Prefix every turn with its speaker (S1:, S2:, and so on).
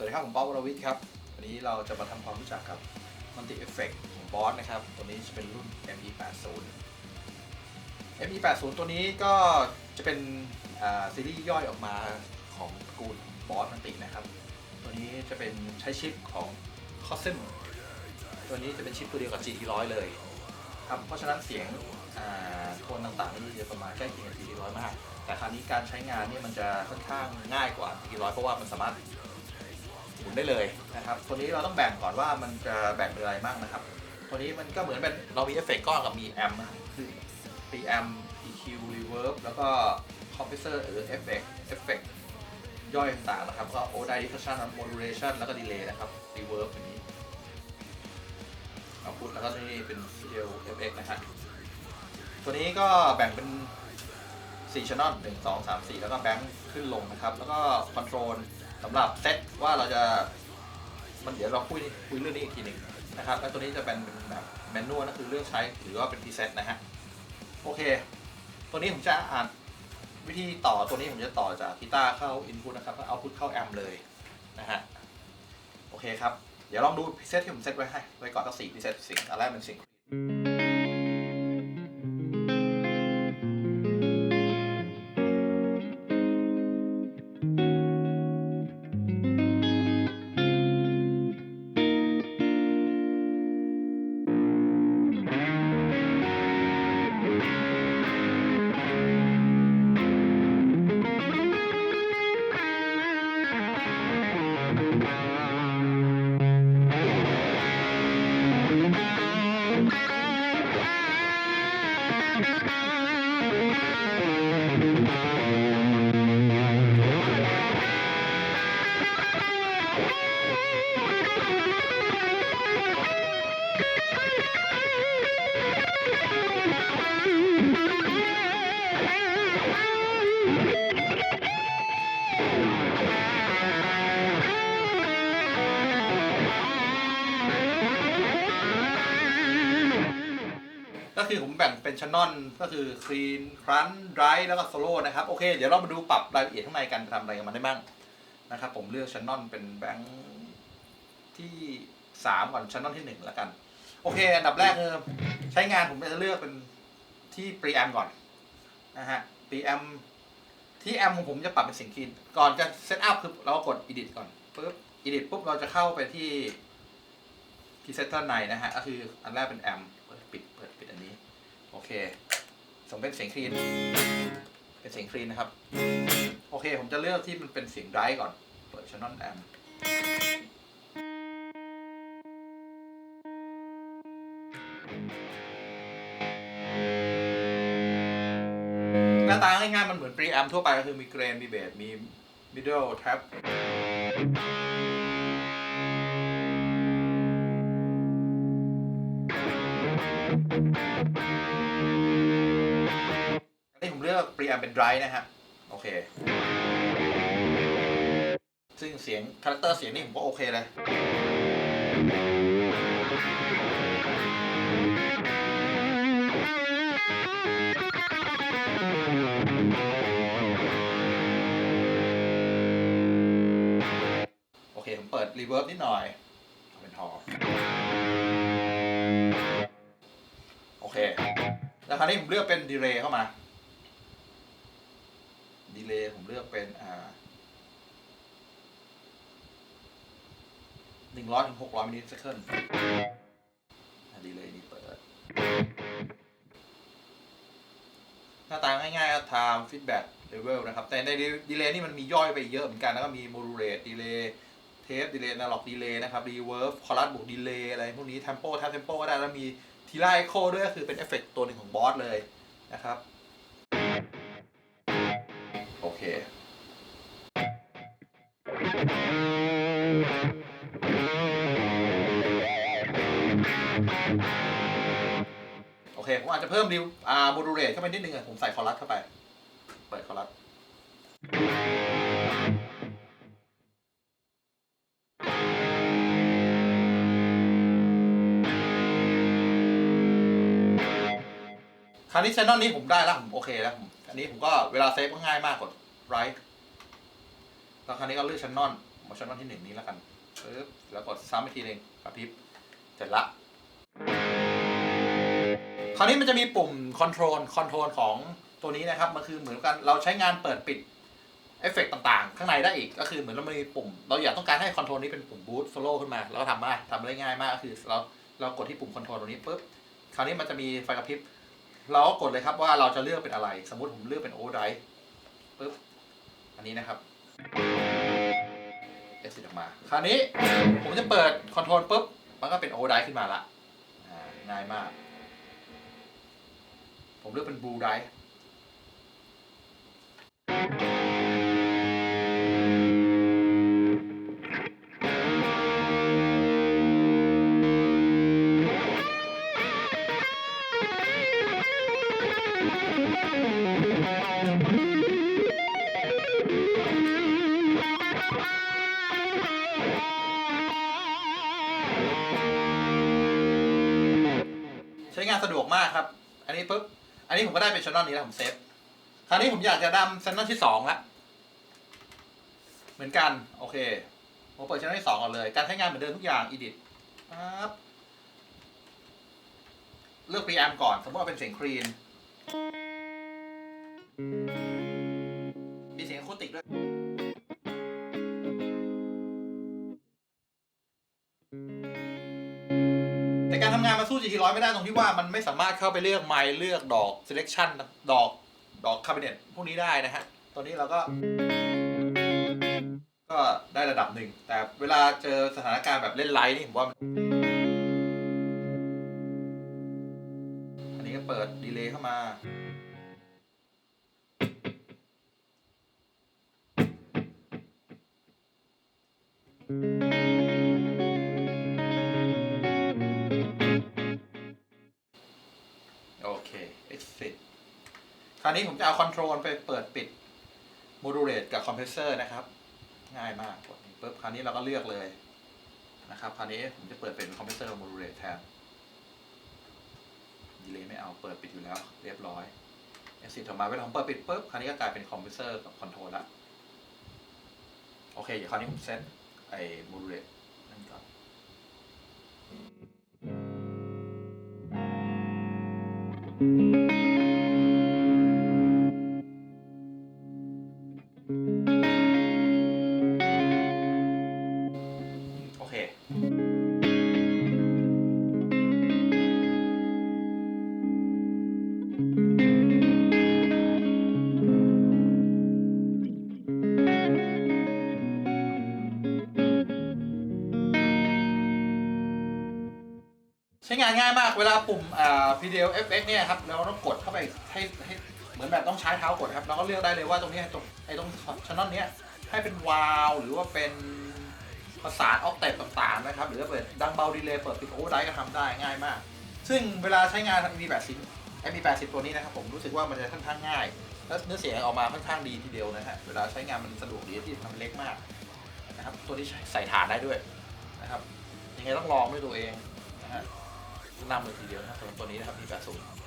S1: วัสดีครับ ผมป๊อปวรวิทย์ครับ วันนี้เราจะมาทำความรู้จักกับมัลติเอฟเฟกของบอสนะครับ ตัวนี้จะเป็นรุ่น ME80 ME80 ตัวนี้ก็จะเป็นซีรีส์ย่อยออกมาของตระกูลบอสมันตินะครับ ตัวนี้จะเป็นใช้ชิปของ Cosm ตัวนี้จะเป็นชิปตัวเดียวกับ GT100 เลยครับ เพราะฉะนั้นเสียงโทนต่างๆนี่จะประมาณใกล้เคียงกับ GT100 มาก แต่คราวนี้การใช้งานนี่มันจะค่อนข้างง่ายกว่า GT100 เพราะว่ามันสามารถ หมุนได้เลยนะครับตัวนี้เราต้องแบ่งก่อนว่ามันจะแบ่งเป็นอะไรบ้างนะครับตัวนี้มันก็เหมือนเป็นเรามีเอฟเฟกต์ก้อนกับมีแอมป์ครับคือ preamp EQ reverb แล้วก็ compressor หรือ effect effect ย่อยต่างๆนะครับ ก็ ODI diffusion modulation แล้วก็ delay นะครับ reverb อันนี้เอาพุทแล้วก็นี่เป็น CL FX นะครับตัวนี้ก็แบ่งเป็น4 channel 1 2 3 4แล้วก็แบงค์ขึ้นลงนะครับ แล้วก็ control สำหรับเซตว่าเราจะมันเดี๋ยวเราคุยคุยเรื่องนี้อีกทีหนึ่งนะครับแล้วตัวนี้จะเป็นแบบแมนนวลนั่นคือเรื่องใช้หรือว่าเป็นพรีเซตนะฮะโอเค ตัวนี้ผมจะอ่านวิธีต่อตัวนี้ผมจะต่อจากกีตาร์เข้าอินพุตนะครับแล้วเอาพุตเข้าแอมป์เลยนะฮะโอเคครับ เดี๋ยวลองดูพรีเซตที่ผมเซตไว้ให้ไว้ก่อนตั้งสี่พรีเซตสิ่งอันแรกเป็นสิ่ง Thank you. แบ่งเป็นช n น l ก็คือคลีนครันไรแล้วก็โซโล่นะครับโอเค เดี๋ยวเรามาดูปรับรายละเอียดข้างในกันทำอะไรกับมันได้บ้างนะครับผมเลือกช n น l เป็นแบงค์ที่3ก่อนช n น l ที่1แล้วกัน โอเค อันดับแรกคือใช้งานผมจะเลือกเป็นที่ preamp ก่อนนะฮะ preamp ที่แอมของผมจะปรับเป็นเสียงคลีนก่อนจะเซตอัพคือเราก็กด edit ก่อนปุ๊บ edit ปุ๊บเราจะเข้าไปที่ preset ด้านในนะฮะก็คืออันแรกเป็นแอมปิดปิดเปิดปิดอันนี้ โอเค ส่งเป็นเสียงคลีน เป็นเสียงคลีนนะครับ โอเค ผมจะเลือกที่มันเป็นเสียงไดรก่อน เปิด channel amp หน้าตาง่ายๆมันเหมือน preamp ทั่วไปก็คือมีเกรน มีเบส มี middle trap อั BPM เป็น dry นะฮะ โอเค ซึ่งเสียงคาแรคเตอร์เสียงนี่ผมก็โอเคเลยโอเค ผมเปิด reverb นิดหน่อย เป็นทอโอเค แล้วคราวนี้ผมเลือกเป็นดีเลย์เข้ามา ดีเลย์ผมเลือกเป็นอ่าหนึ่งร้อยถึงหกร้อยมิลลิเซคันดีเลย์นี่เปิด หน้าตาง่ายๆครับ time feedback level นะครับ แต่ในดีเลย์นี่มันมีย่อยไปเยอะเหมือนกัน แล้วก็มี modulate delay tape delay analog delay นะครับ reverb chorus บวก delay อะไรพวกนี้ tempo tap tempo ก็ได้ แล้วมีทีไลโคด้วยก็คือเป็นเอฟเฟกต์ตัวหนึ่งของบอสเลยนะครับ เคโอเคผมอาจจะเพิ่มดิวอ่าโมดูเรตเข้าไปนิดนึงอะผมใส่คอรัสเข้าไป เปิดคอรัสคราวนี้ช anel นี้ผมได้แล้วผมโอเคแล้วอันนี้ผมก็เวลาเซฟก็ง่ายมากกด right แล้วคราวนี้ก็เลือกช anel ผมมาชั้นนอนที่หนึ่งนี้แล้วกันปึ๊บแล้วกดซ้ำอีกทีหนึ่งกระพริบเสร็จละคราวนี้มันจะมีปุ่มคอนโทรลคอนโทรลของตัวนี้นะครับมันคือเหมือนกันเราใช้งานเปิดปิดเอฟเฟกต่างๆ ข้างในได้อีกก็คือเหมือนเรามีปุ่ม เราอยากต้องการให้คอนโทรลนี้เป็นปุ่มบูตโซโล่ขึ้นมาแล้วก็ทำมาทำได้ง่ายมากก็คือเราเรากดที่ปุ่มคอนโทรลตรงนี้ปุ๊บคราวนี้มันจะมีไฟกระพริบเราก็กดเลยครับว่าเราจะเลือกเป็นอะไร สมมติผมเลือกเป็นโอเวอร์ไดร์ปุ๊บ อันนี้นะครับเอฟสิออกมา คราวนี้ผมจะเปิดคอนโทรลปุ๊บ มันก็เป็นโอเวอร์ไดร์ขึ้นมาละง่ายมาก ผมเลือกเป็นบลูได สะดวกมากครับ อันนี้ปุ๊บ อันนี้ผมก็ได้เป็นช anel นี้แล้วผมเซฟ คราวนี้ผมอยากจะดำช anel ที่สองละ เหมือนกัน โอเค ผมเปิดช anel ที่สองก่อนเลย การใช้งานเหมือนเดิมทุกอย่าง edit ปั๊บ เลือก preamp ก่อน สมมติว่าเป็นเสียงคลีน มีเสียงอะคูติกด้วย การทำงานมาสู้ GT ร้อยไม่ได้ตรงที่ว่ามันไม่สามารถเข้าไปเลือกไมล์เลือกดอก selection ดอกดอกคาบิเนตพวกนี้ได้นะฮะ ตอนนี้เราก็ ก็ได้ระดับหนึ่ง แต่เวลาเจอสถานการณ์แบบเล่นไลท์นี่ผมว่ามันอันนี้ก็เปิดดีเลย์เข้ามาาวนี้ผมจะเอาคอนโทรลไปเปิดปิด modulate กับ compressor นะครับ ง่ายมากกดนี้ปุ๊บคราวนี้เราก็เลือกเลยนะครับคราวนี้ผมจะเปิดเป็น compressor กับ modulate แทน delay ไม่เอาเปิดปิดอยู่แล้ว เรียบร้อย exit ออกมาเวลาผมเปิดปิดปุ๊บคราวนี้ก็กลายเป็น compressor กับ control ละโอเคเดี๋ยวคราวนี้ผมเซตไอ้ modulate นั่นก่อนอานง่ายมาก เวลาปุ่มอ่า PDL FX เนี่ยครับ เราต้องกดเข้าไปให้ให้เหมือนแบบต้องใช้เท้ากดครับ เราก็เลือกได้เลยว่าตรงนี้ตรงไอ้ตรงชันนอนเนี้ยให้เป็นวาลวหรือว่าเป็นภาษานออกเตปต่างๆนะครับ หรือว่าเปิดดังเบาดีเลย์เปิดปิดโอเวอร์ไดก็ทำได้ง่ายมาก ซึ่งเวลาใช้งาน MV80 MV80 ตัวนี้นะครับผมรู้สึกว่ามันจะค่อนข้างง่าย และเนื้อเสียงออกมาค่อนข้างดีทีเดียวนะฮะเวลาใช้งานมันสะดวกดีที่ทำเล็กมากนะครับตัวนี้ใส่ฐานได้ด้วยนะครับยังไงต้องลองด้วยตัวเองนะฮะ นำเลยทีเดียวนะครับสำหรับตัวนี้นะครับ MV80